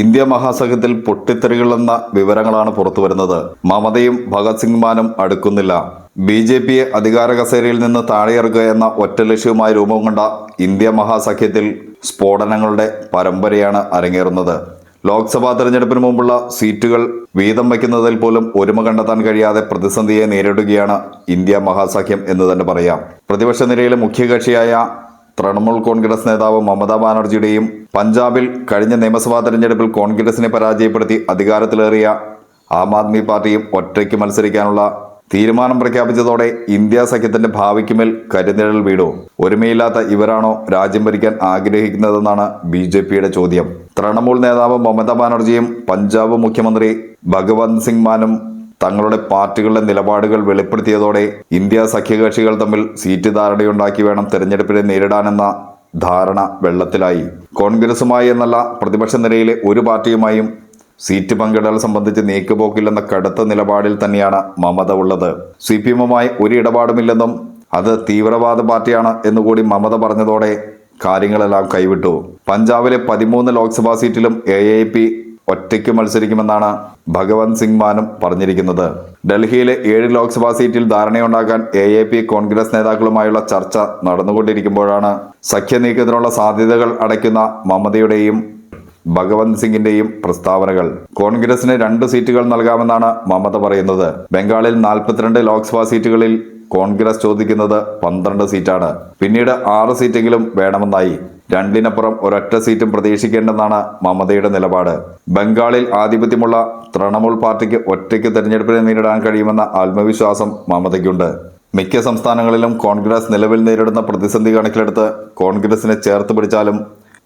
India മഹാസഖ്യത്തിൽ പൊട്ടിത്തെറികളെന്ന വിവരങ്ങളാണ് പുറത്തുവരുന്നത് മമതയും ഭഗത് സിംഗ് മാനും അടുക്കുന്നില്ല. ബി ജെ പിയെ അധികാര കസേരയിൽ നിന്ന് താഴെയിറക്കുക എന്ന ഒറ്റ ലക്ഷ്യവുമായി രൂപം കൊണ്ട ഇന്ത്യ മഹാസഖ്യത്തിൽ സ്ഫോടനങ്ങളുടെ പരമ്പരയാണ് അരങ്ങേറുന്നത്. ലോക്സഭാ തെരഞ്ഞെടുപ്പിന് മുമ്പുള്ള സീറ്റുകൾ വീതം വയ്ക്കുന്നതിൽ പോലും ഒരുമ കണ്ടെത്താൻ കഴിയാതെ പ്രതിസന്ധിയെ നേരിടുകയാണ് ഇന്ത്യ മഹാസഖ്യം എന്ന് തന്നെ പറയാം. പ്രതിപക്ഷ നിരയിലെ മുഖ്യകക്ഷിയായ തൃണമൂൽ കോൺഗ്രസ് നേതാവ് മമതാ ബാനർജിയുടെയും പഞ്ചാബിൽ കഴിഞ്ഞ നിയമസഭാ തെരഞ്ഞെടുപ്പിൽ കോൺഗ്രസിനെ പരാജയപ്പെടുത്തി അധികാരത്തിലേറിയ ആം ആദ്മി പാർട്ടിയും ഒറ്റയ്ക്ക് മത്സരിക്കാനുള്ള തീരുമാനം പ്രഖ്യാപിച്ചതോടെ ഇന്ത്യ സഖ്യത്തിന്റെ ഭാവിക്കുമേൽ കരുനിഴൽ വീടോ ഒരുമയില്ലാത്ത ഇവരാണോ രാജ്യം ഭരിക്കാൻ ആഗ്രഹിക്കുന്നതെന്നാണ് ബി ജെ പിയുടെ ചോദ്യം. തൃണമൂൽ നേതാവ് മമതാ ബാനർജിയും പഞ്ചാബ് മുഖ്യമന്ത്രി ഭഗവന്ത് സിംഗ് മാനും തങ്ങളുടെ പാർട്ടികളുടെ നിലപാടുകൾ വെളിപ്പെടുത്തിയതോടെ ഇന്ത്യ സഖ്യകക്ഷികൾ തമ്മിൽ സീറ്റ് ധാരണയുണ്ടാക്കി വേണം തെരഞ്ഞെടുപ്പിനെ നേരിടാനെന്ന ധാരണ വെള്ളത്തിലായി. കോൺഗ്രസുമായി എന്നല്ല പ്രതിപക്ഷ നിരയിലെ ഒരു പാർട്ടിയുമായും സീറ്റ് പങ്കിടൽ സംബന്ധിച്ച് നീക്കുപോക്കില്ലെന്ന കടുത്ത നിലപാടിൽ തന്നെയാണ് മമത ഉള്ളത്. സി പി എമ്മുമായി ഒരു ഇടപാടുമില്ലെന്നും അത് തീവ്രവാദ പാർട്ടിയാണ് എന്നുകൂടി മമത പറഞ്ഞതോടെ കാര്യങ്ങളെല്ലാം കൈവിട്ടു. പഞ്ചാബിലെ പതിമൂന്ന് ലോക്സഭാ സീറ്റിലും എ ഒറ്റയ്ക്ക് മത്സരിക്കുമെന്നാണ് ഭഗവന്ത് സിംഗ് മാനും പറഞ്ഞിരിക്കുന്നത്. ഡൽഹിയിലെ ഏഴ് ലോക്സഭാ സീറ്റിൽ ധാരണയുണ്ടാക്കാൻ എ എ പി കോൺഗ്രസ് നേതാക്കളുമായുള്ള ചർച്ച നടന്നുകൊണ്ടിരിക്കുമ്പോഴാണ് സഖ്യ നീക്കത്തിനുള്ള സാധ്യതകൾ അടയ്ക്കുന്ന മമതയുടെയും ഭഗവന്ത് സിംഗിന്റെയും പ്രസ്താവനകൾ. കോൺഗ്രസിന് രണ്ട് സീറ്റുകൾ നൽകാമെന്നാണ് മമത പറയുന്നത്. ബംഗാളിൽ നാൽപ്പത്തിരണ്ട് ലോക്സഭാ സീറ്റുകളിൽ കോൺഗ്രസ് ചോദിക്കുന്നത് പന്ത്രണ്ട് സീറ്റാണ്. പിന്നീട് ആറ് സീറ്റെങ്കിലും വേണമെന്നായി. രണ്ടിനപ്പുറം ഒരൊറ്റ സീറ്റും പ്രതീക്ഷിക്കേണ്ടെന്നാണ് മമതയുടെ നിലപാട്. ബംഗാളിൽ ആധിപത്യമുള്ള തൃണമൂൽ പാർട്ടിക്ക് ഒറ്റയ്ക്ക് തെരഞ്ഞെടുപ്പിനെ നേരിടാൻ കഴിയുമെന്ന ആത്മവിശ്വാസം മമതയ്ക്കുണ്ട്. മിക്ക സംസ്ഥാനങ്ങളിലും കോൺഗ്രസ് നിലവിൽ നേരിടുന്ന പ്രതിസന്ധി കണക്കിലെടുത്ത് കോൺഗ്രസിനെ ചേർത്ത് പിടിച്ചാലും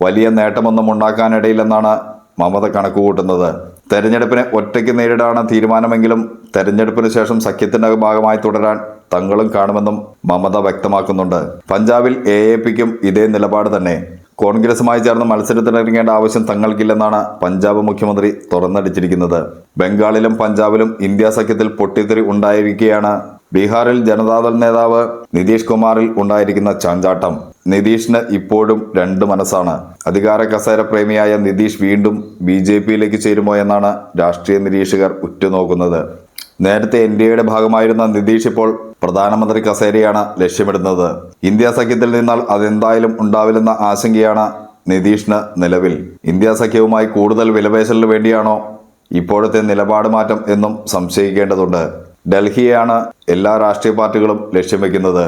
വലിയ നേട്ടമൊന്നും ഉണ്ടാക്കാനിടയില്ലെന്നാണ് മമത കണക്കുകൂട്ടുന്നത് തെരഞ്ഞെടുപ്പിനെ ഒറ്റയ്ക്ക് നേരിടാണ് തീരുമാനമെങ്കിലും തെരഞ്ഞെടുപ്പിന് ശേഷം സഖ്യത്തിന്റെ ഭാഗമായി തുടരാൻ തങ്ങളും കാണുമെന്നും മമത വ്യക്തമാക്കുന്നുണ്ട്. പഞ്ചാബിൽ എ എ പിക്കും ഇതേ നിലപാട് തന്നെ. കോൺഗ്രസുമായി ചേർന്ന് മത്സരത്തിനിറങ്ങേണ്ട ആവശ്യം തങ്ങൾക്കില്ലെന്നാണ് പഞ്ചാബ് മുഖ്യമന്ത്രി തുറന്നടിച്ചിരിക്കുന്നത്. ബംഗാളിലും പഞ്ചാബിലും ഇന്ത്യ സഖ്യത്തിൽ പൊട്ടിത്തെറി ഉണ്ടായിരിക്കെയാണ് ബീഹാറിൽ ജനതാദൾ നേതാവ് നിതീഷ് കുമാറിൽ ഉണ്ടായിരിക്കുന്ന ചാഞ്ചാട്ടം നിതീഷിന് ഇപ്പോഴും രണ്ട് മനസ്സാണ്. അധികാര കസേര പ്രേമിയായ നിതീഷ് വീണ്ടും ബി ജെ പിയിലേക്ക് ചേരുമോ എന്നാണ് രാഷ്ട്രീയ നിരീക്ഷകർ ഉറ്റുനോക്കുന്നത്. നേരത്തെ എൻ ഡി എയുടെ ഭാഗമായിരുന്ന നിതീഷ് ഇപ്പോൾ പ്രധാനമന്ത്രി കസേരയാണ് ലക്ഷ്യമിടുന്നത്. ഇന്ത്യ സഖ്യത്തിൽ നിന്നാൽ അതെന്തായാലും ഉണ്ടാവില്ലെന്ന ആശങ്കയാണ് നിതീഷിന് നിലവിൽ. ഇന്ത്യ സഖ്യവുമായി കൂടുതൽ വിലപേശലിന് വേണ്ടിയാണോ ഇപ്പോഴത്തെ നിലപാട് മാറ്റം എന്നും സംശയിക്കേണ്ടതുണ്ട്. ഡൽഹിയെയാണ് എല്ലാ രാഷ്ട്രീയ പാർട്ടികളും ലക്ഷ്യം വെക്കുന്നത്.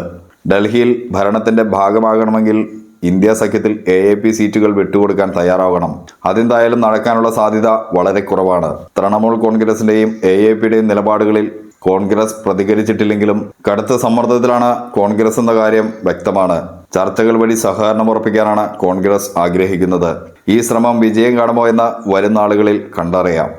ഡൽഹിയിൽ ഭരണത്തിന്റെ ഭാഗമാകണമെങ്കിൽ ഇന്ത്യ സഖ്യത്തിൽ എ എ പി സീറ്റുകൾ വിട്ടുകൊടുക്കാൻ തയ്യാറാവണം. അതെന്തായാലും നടക്കാനുള്ള സാധ്യത വളരെ കുറവാണ്. തൃണമൂൽ കോൺഗ്രസിന്റെയും എ എ പിയുടെയും നിലപാടുകളിൽ കോൺഗ്രസ് പ്രതികരിച്ചിട്ടില്ലെങ്കിലും കടുത്ത സമ്മർദ്ദത്തിലാണ് കോൺഗ്രസ് എന്ന കാര്യം വ്യക്തമാണ്. ചർച്ചകൾ വഴി സഹകരണം ഉറപ്പിക്കാനാണ് കോൺഗ്രസ് ആഗ്രഹിക്കുന്നത്. ഈ ശ്രമം വിജയം കാണുമോ എന്ന് വരും നാളുകളിൽ കണ്ടറിയാം.